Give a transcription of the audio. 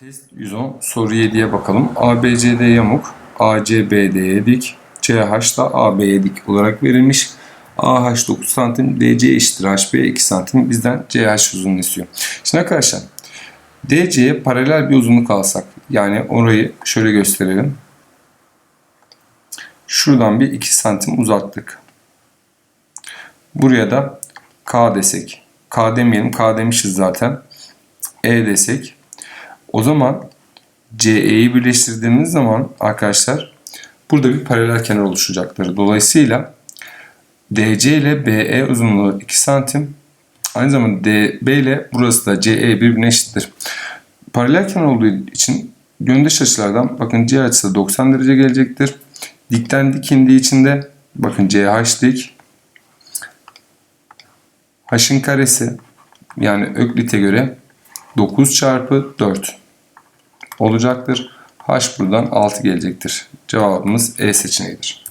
Test 110 soru 7'ye bakalım. ABCD yamuk, ACBD'ye dik, CH da AB'ye dik olarak verilmiş. AH 9 santim, DC eşittir HB 2 santim. Bizden CH uzunluğu istiyor. Şimdi arkadaşlar DC'ye paralel bir uzunluk alsak yani orayı şöyle gösterelim. Şuradan bir 2 santim uzattık. Buraya da K desek. K demeyelim. K demişiz zaten. E desek. O zaman CE'yi birleştirdiğimiz zaman arkadaşlar burada bir paralel kenar oluşacaktır. Dolayısıyla DC ile BE uzunluğu 2 santim. Aynı zamanda DB ile burası da CE birbirine eşittir. Paralel kenar olduğu için yöndeş açılardan bakın C açısı 90 derece gelecektir. Dikten dik indiği için de bakın CH dik. H'ın karesi yani Öklit'e göre 9 çarpı 4 olacaktır. H buradan 6 gelecektir. Cevabımız E seçeneğidir.